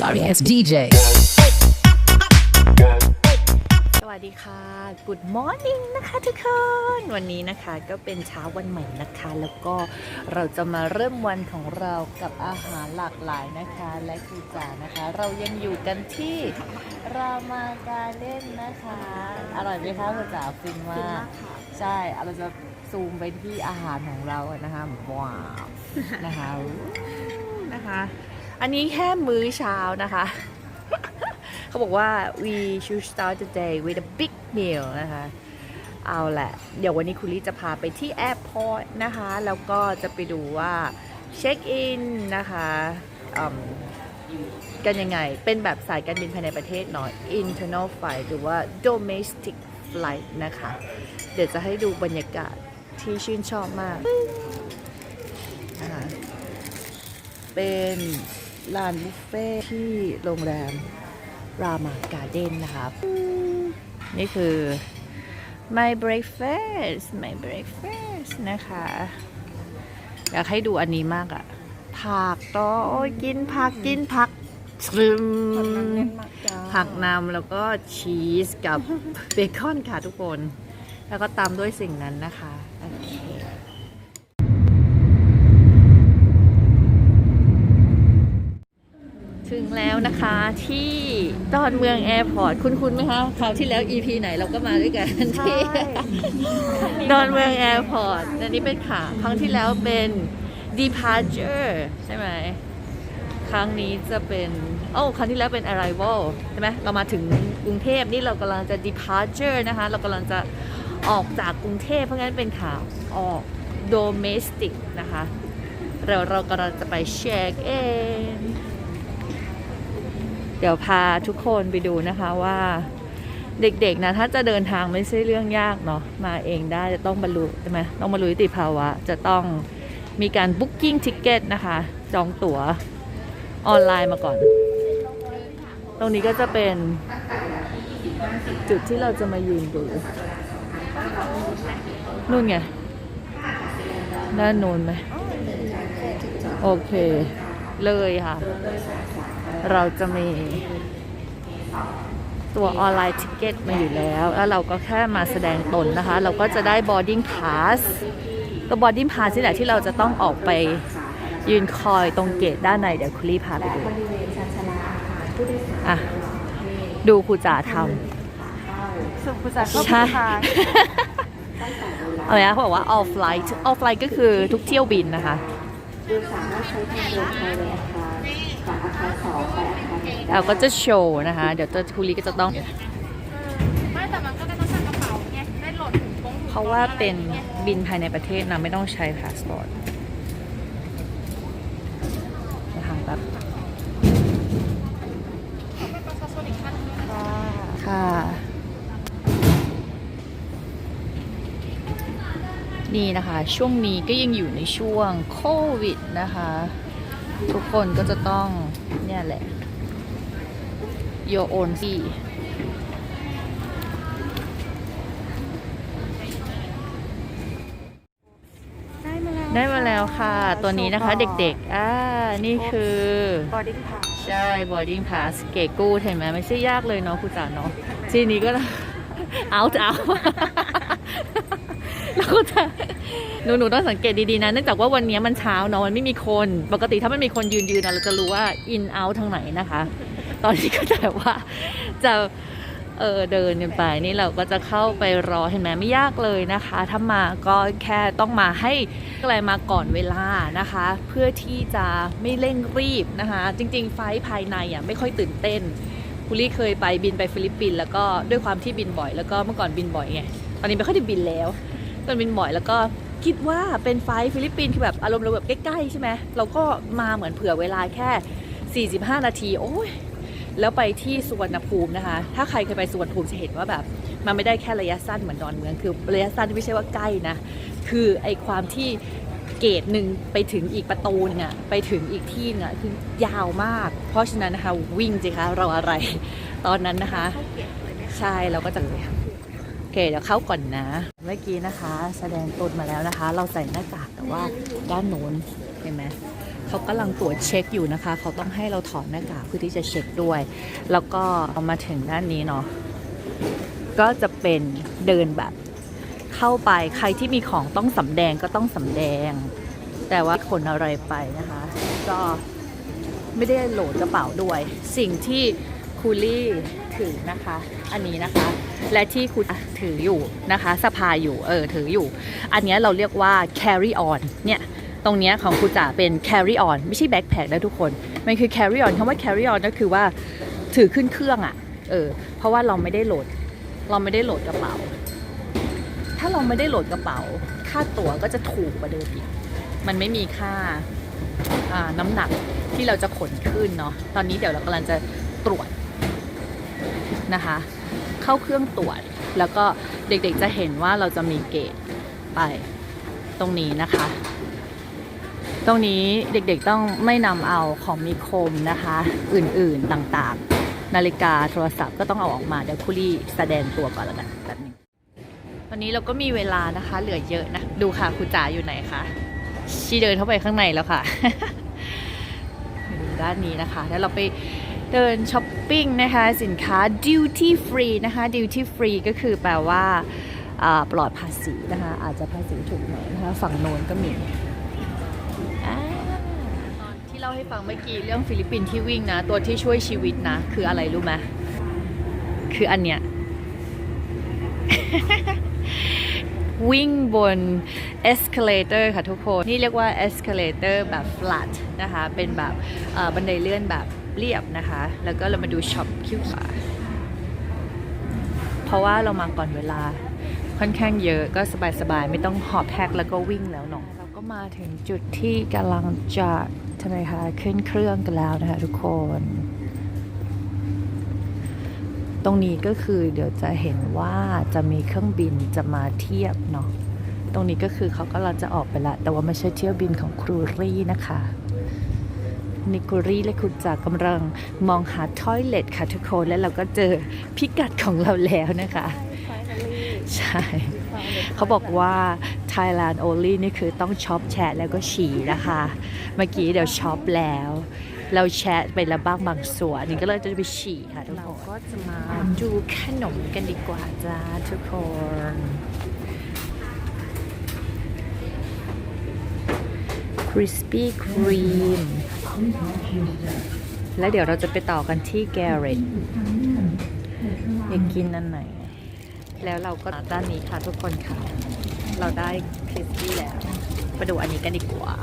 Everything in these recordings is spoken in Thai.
sorry ass DJ. สวัสดีค่ะ Good morning นะคะทุกคน วันนี้นะคะก็เป็นเช้าวันใหม่นะคะ แล้วก็เราจะมาเริ่มวันของเรากับอาหารหลากหลายนะคะ และครูจ๋านะคะ เรายังอยู่กันที่รามาการเล่นนะคะ อร่อยไหมคะครูจ๋าฟินมากใช่เราจะซูมไปที่อาหารของเราอะนะคะว้าวนะคะอู้นะคะ อันนี้แค่มื้อเช้านะคะ เขาบอกว่า we should start the day with a big meal นะคะ เอาแหละ เดี๋ยววันนี้คุณลี่จะพาไปที่แอร์พอร์ตนะคะ แล้วก็จะไปดูว่าเช็คอินนะคะกันยังไง เป็นแบบสายการบินภายในประเทศหน่อย internal flight หรือว่า domestic flight นะคะ เดี๋ยวจะให้ดูบรรยากาศที่ชื่นชอบมากนะคะเป็น ลานบุฟเฟ่ที่โรงแรมรามาการ์เด้นนะคะนี่คือ my breakfast my breakfast นะคะ อยากให้ดูอันนี้มากอะผักต่อโอ้ยกินผักกินผักทรึมผักนำแล้วก็ชีสกับเบคอนค่ะทุกคน แล้วก็ตามด้วยสิ่งนั้นนะคะ โอเค ถึงแล้วนะคะที่ดอนเมืองแอร์พอร์ตคุณคุณไหมคะคราวที่แล้ว EP ไหนเราก็มาด้วยกันที่ดอนเมืองแอร์พอร์ตอันนี้เป็นขาครั้งที่แล้วเป็น departure ใช่ไหมครั้งนี้จะเป็นโอ้าครั้งที่แล้วเป็น arrival ใช่ไหมเรามาถึงกรุงเทพนี่เรากำลังจะ departure นะคะ เรากำลังจะออกจากกรุงเทพเพราะงั้นเป็นขาออก domestic นะคะเราเรากำลังจะไป check in เเดี๋ยวพาทุกคนไปดูนะคะว่าเด็กๆนะถ้าจะเดินทางไม่ใช่เรื่องยากเนาะมาเองได้จะต้องบรรลุใช่ไหมต้องบรรลุนิติภาวะ จะต้องมีการ booking ticket นะคะ จองตั๋วออนไลน์มาก่อน ตรงนี้ก็จะเป็นจุดที่เราจะมายืนดูนู่นไงด้านโน้นไหมโอเค เลยค่ะ เราจะมีตัวออนไลน์ทิเก็ตมาอยู่แล้ว แล้วเราก็แค่มาแสดงตนนะคะ เราก็จะได้ boarding pass ตัว boarding pass นี่แหละที่เราจะต้องออกไปยืนคอยตรงเกตด้านใน เดี๋ยวคุณรีพาไปดูอะดูครูจ๋าทสุภาษาำใช่อะไรนะเขาบอกว่า all flight all flight ก็คือทุกเที่ยวบินนะคะ เราก็จะโชว์นะคะ เดี๋ยวจะคุรีก็จะต้อง ไม่แต่มันก็ต้องใส่กระเป๋าไงได้โหลดถุงปงถุงเพราะว่าเป็นบินภายในประเทศนะไม่ต้องใช้พาสปอร์ตนะคะแบบเป็นประชาชนอีกท่านหนึงนะคะค่ะ นี่นะคะ ช่วงนี้ก็ยังอยู่ในช่วงโควิดนะคะ ทุกคนก็จะต้องเนี่ยแหละ your own fee ได้มาแล้วได้มาแล้วค่ะ ตัวนี้นะคะเด็กๆ อ่า นี่คือบอดิ้งพาสใช่ boarding pass เก๋กู้เห็นไหมไม่ใช่ยากเลยเนาะครูจ๋าเนาะทีนี้ก็เอาจะ เอาแล้วก็จะหนูหนูต้องสังเกตดีๆนะเนื่องจากว่าวันนี้มันเช้าเนาะมันไม่มีคน ปกติถ้ามันมีคนยืนยืนๆอะเราจะรู้ว่า in out ทางไหนนะคะ ตอนนี้ก็แบบว่าจะเออเดินกันไปนี่เราก็จะเข้าไปรอเห็นไหมไม่ยากเลยนะคะ ถ้ามาก็แค่ต้องมาให้อะไรมาก่อนเวลานะคะ เพื่อที่จะไม่เร่งรีบนะคะ จริง ๆ ไฟล์ภายในอะไม่ค่อยตื่นเต้นคุลี่เคยไปบินไปฟิลิปปินส์แล้วก็ด้วยความที่บินบ่อยแล้วก็เมื่อก่อนบินบ่อยไงตอนนี้ไม่ค่อยได้บินแล้ว ตอนบินบ่อยแล้วก็คิดว่าเป็นไฟล์ฟิลิปปินส์คือแบบอารมณ์เราแบบใกล้ๆใช่ไหมเราก็มาเหมือนเผื่อเวลาแค่ 45 นาที โอ้ยแล้วไปที่สุวรรณภูมินะคะ ถ้าใครเคยไปสุวรรณภูมิจะเห็นว่าแบบ มันไม่ได้แค่ระยะสั้นเหมือนดอนเมือง คือระยะสั้นที่ไม่ใช่ว่าใกล้นะ คือไอความที่เกตหนึ่งไปถึงอีกประตูหนึงอะไปถึงอีกที่หนึงอะคือยาวมาก เพราะฉะนั้นนะคะวิ่งสิคะเราอะไร ตอนนั้นนะคะ ใช่เราก็จะโอเคเดี๋ยวเข้าก่อนนะ เมื่อกี้นะคะ แสดงตนมาแล้วนะคะ เราใส่หน้ากากแต่ว่าด้านโน้นเห็นไหมเขากำลังตรวจเช็คอยู่นะคะ เขาต้องให้เราถอดหน้ากากเพื่อที่จะเช็คด้วย แล้วก็เอามาถึงด้านนี้เนาะก็จะเป็นเดินแบบ เข้าไปใครที่มีของต้องสำแดงก็ต้องสำแดง แต่ว่าคนอะไรไปนะคะ ก็ไม่ได้โหลดกระเป๋าด้วย สิ่งที่คูลี่ถือนะคะ อันนี้นะคะ และที่คุณถืออยู่นะคะสะพายอยู่เออถืออยู่ อันนี้เราเรียกว่า carry on เนี่ยตรงนี้ของคุณจ๋าเป็น carry on ไม่ใช่ backpack นะทุกคน มันคือ carry on คำว่า carry on ก็คือว่าถือขึ้นเครื่องอะ่ะเออเพราะว่าเราไม่ได้โหลด เราไม่ได้โหลดกระเป๋า ถ้าเราไม่ได้โหลดกระเป๋า ค่าตั๋วก็จะถูกกว่าเดิมอีกมันไม่มีค่าอ่าน้ำหนักที่เราจะขนขึ้นเนาะตอนนี้เดี๋ยวเรากำลังจะตรวจนะคะ เข้าเครื่องตรวจ แล้วก็เด็กๆจะเห็นว่าเราจะมีเกตไปตรงนี้นะคะ ตรงนี้เด็กๆต้องไม่นำเอาของมีคมนะคะ อื่นๆต่างๆ นาฬิกาโทรศัพท์ก็ต้องเอาออกมาเดี๋ยวคุรี่แสดงตัวก่อนแล้วกันแป๊บนึงวันนี้เราก็มีเวลานะคะ เหลือเยอะนะดูค่ะคุณจ๋าอยู่ไหนคะชีเดินเข้าไปข้างในแล้วค่ะดูด้านนี้นะคะ แล้วเราไป เดินช้อปปิ้งนะคะสินค้า duty free นะคะ duty free ก็คือแปลว่าปลอดภาษีนะคะ อาจจะภาษีถูกหน่อยนะคะฝั่งโน้นก็มีตอนที่เล่าให้ฟังเมื่อกี้เรื่องฟิลิปปินส์ที่วิ่งนะ ตัวที่ช่วยชีวิตนะ คืออะไรรู้ไหมคืออันเนี้ยวิ่งบน escalator ค่ะทุกคน นี่เรียกว่า escalator แบบ flat นะคะ เป็นแบบบันไดเลื่อนแบบ เรียบนะคะ แล้วก็เรามาดูช็อปคิวขวาเพราะว่าเรามาก่อนเวลาค่อนข้างเยอะก็สบายๆ ไม่ต้องหอบแพ็คแล้วก็วิ่งแล้วเนาะเราก็มาถึงจุดที่กำลังจะทำไมคะขึ้นเครื่องกันแล้วนะคะทุกคน ตรงนี้ก็คือเดี๋ยวจะเห็นว่าจะมีเครื่องบินจะมาเทียบเนาะตรงนี้ก็คือเขาก็เราจะออกไปละ แต่ว่าไม่ใช่เที่ยวบินของครูรี่นะคะ นิครูรี่และคุณจากกำลังมองหาทอยเลทค่ะทุกคนแล้วเราก็เจอพิกัดของเราแล้วนะคะ ใช่ เขาบอกว่า Thailand only นี่คือต้องช็อปแชะแล้วก็ฉี่นะคะ เมื่อกี้เดี๋ยวช็อปแล้ว เราแชะไปแล้วบ้างบางส่วนนี่ก็เลยจะไปฉี่ค่ะทุกคนเราก็จะมาดูขนมกันดีกว่าจ้าทุกคนคริสปี้ครีม แล้วเดี๋ยวเราจะไปต่อกันที่แกเรตอยากกินอันไหน แล้วเราก็ด้านนี้ค่ะทุกคนค่ะ เราได้คริสปี้แล้ว มาดูอันนี้กันดีกว่า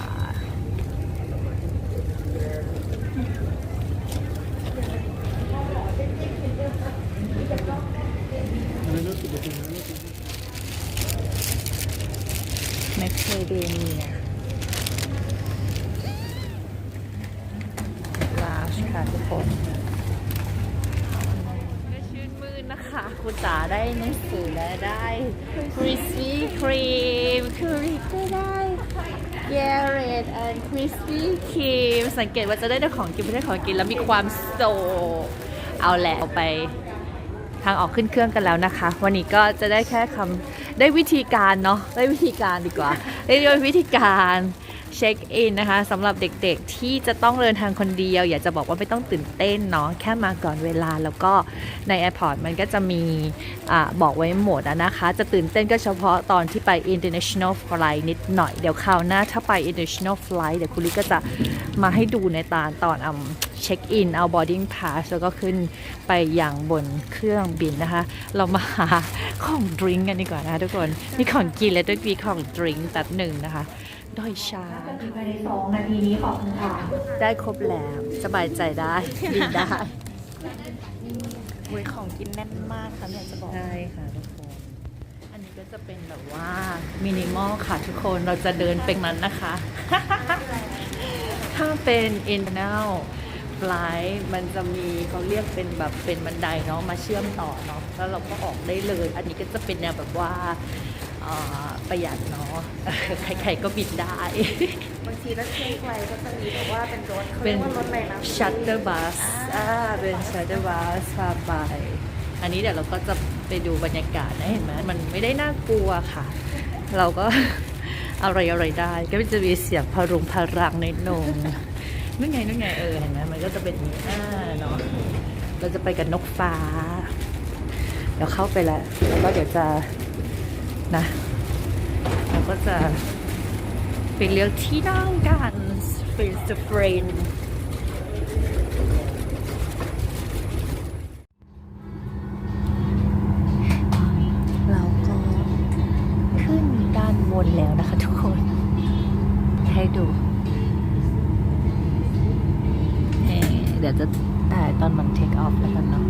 แมคเคเดเมียลาช คนชื่นมืนนะคะคุณจ๋าได้หนังสือและได้คริสปี้ครีมคือริก็ได้เยเรตแอนคริสปี้ครีมสังเกตว่าจะได้แต่ของกินไม่ได้ของกินแล้วมีความโซ เอาแหละเอาไปทางออกขึ้นเครื่องกันแล้วนะคะ วันนี้ก็จะได้แค่คำได้วิธีการเนาะได้วิธีการดีกว่าได้ด้วยวิธีการ เช็คอินนะคะสำหรับเด็กๆที่จะต้องเดินทางคนเดียว อยากจะบอกว่าไม่ต้องตื่นเต้นเนาะแค่มาก่อนเวลาแล้วก็ในแอร์พอร์ตมันก็จะมีอบอกไว้หมดนะคะ จะตื่นเต้นก็เฉพาะตอนที่ไป international flight นิดหน่อย เดี๋ยวคราวหน้าถ้าไป international flight เดี๋ยวคุณลิก็จะมาให้ดูในตอนตอนอเช็คอินเอา boarding pass แล้วก็ขึ้นไปอย่างบนเครื่องบินนะคะ เรามาหาของดริงกันดีกว่านะคะทุกคน มีของกินและด้วยมีของดริงแป๊บหนึ่งนะคะ ด้อยชาภายในสองนาทีนี้ขอบคุณค่ะ ได้ครบแล้ว สบายใจได้บินได้เว้ยของกินแน่นมากค่ะเนี่ยจะบอก ใช่ค่ะทุกคน อันนี้ก็จะเป็นแบบว่า มินิมอลค่ะทุกคนเราจะเดินเป็นนั้นนะคะ ถ้าเป็น internal flight มันจะมีเขาเรียกเป็นแบบเป็นบันไดเนาะมาเชื่อมต่อเนาะแล้วเราก็ออกได้เลย อันนี้ก็จะเป็นแนวแบบว่าเอ่อ ประหยัดเนาะใครๆก็บินได้ บางทีรถเครื่องไกลก็จะมีแบบว่าเป็นรถเขาเป็เรียนกว่ารถอะไรนะชัตเตอร์บัสอ่าเป็นชัตเตอร์บัสพาไป อันนี้เดี๋ยวเราก็จะไปดูบรรยากาศนะเห็นไหมมันไม่ได้น่ากลัวค่ะ เราก็ อะไรอะไรได้ ก็จะมีเสียงพารุงพารังในนงนู่นไงนู่นไงเออเห็นไหมมันก็จะเป็นอย่างนี้อ่าเนาะเราจะไปกับนกฟ้า เดี๋ยวเข้าไปแล้วแล้วก็เดี๋ยวจะ นะ เราก็จะไปเลือกที่นั่งกันเป็นสเปรนเราก็ขึ้นด้านบนแล้วนะคะทุกคน ให้ดูเเดี๋ยวจะถ่ายตอนมันเทคออฟแล้วกันเนาะ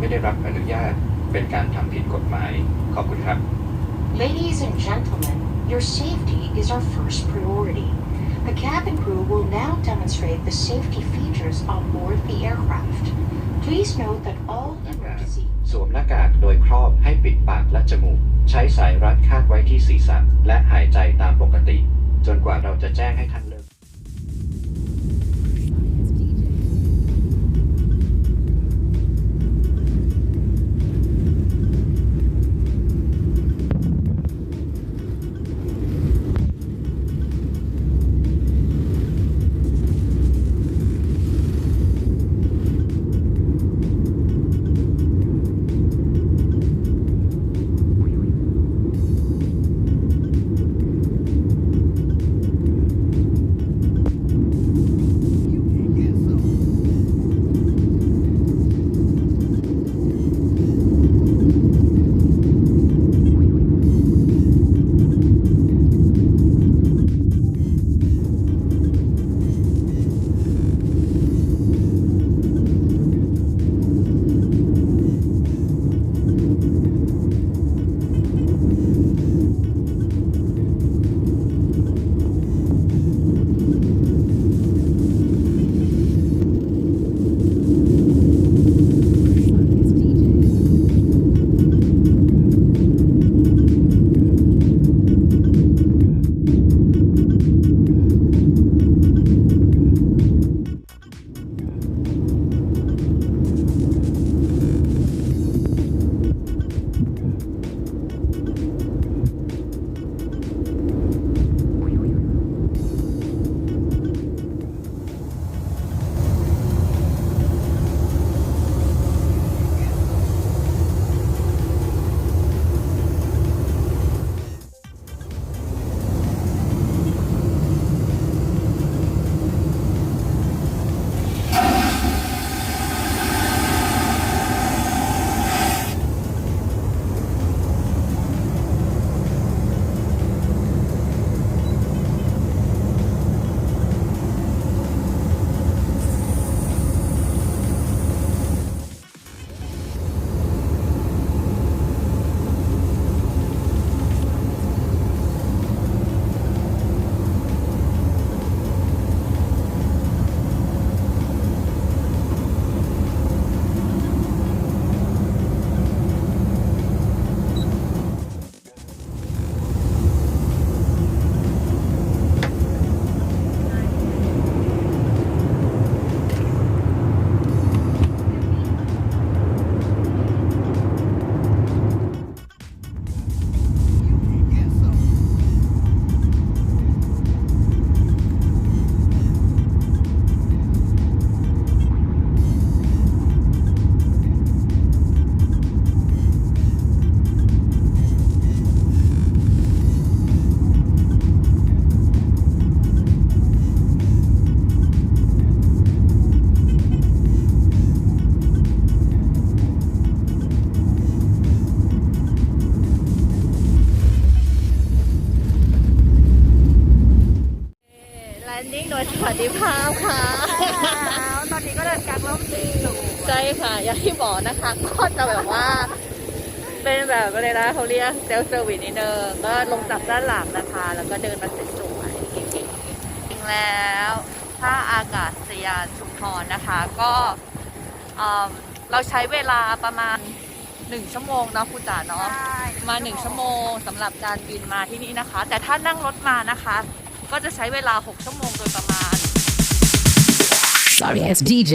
ไม่ได้รับอนุญาต เป็นการทำผิดกฎหมาย ขอบคุณครับ Ladies and gentlemen, your safety is our first priority. The cabin crew will now demonstrate the safety features on board the aircraft. Please note that all หน้ากาก emergency สวมหน้ากากโดยครอบให้ปิดปากและจมูก ใช้สายรัดคาดไว้ที่ศีรษะและหายใจตามปกติ จนกว่าเราจะแจ้งให้ท่าน ที่บอกนะคะก็จะแบบว่า เป็นแบบอะไรนะเขาเรียกเซลเซอร์วิสนิดนึงก็ลงจากด้านหลังนะคะ แล้วก็เดินมาสวยๆจริงๆแล้วถ้าอากาศยานชุมพรนะคะ ก็เอิ่มเราใช้เวลาประมาณหนึ่งชั่วโมงเนาะคุณจ๋าเนาะมาหนึ่งชั่วโมงสำหรับการบินมาที่นี่นะคะ แต่ถ้านั่งรถมานะคะ ก็จะใช้เวลา 6 ชั่วโมงโดยประมาณ Sorry, it's DJ.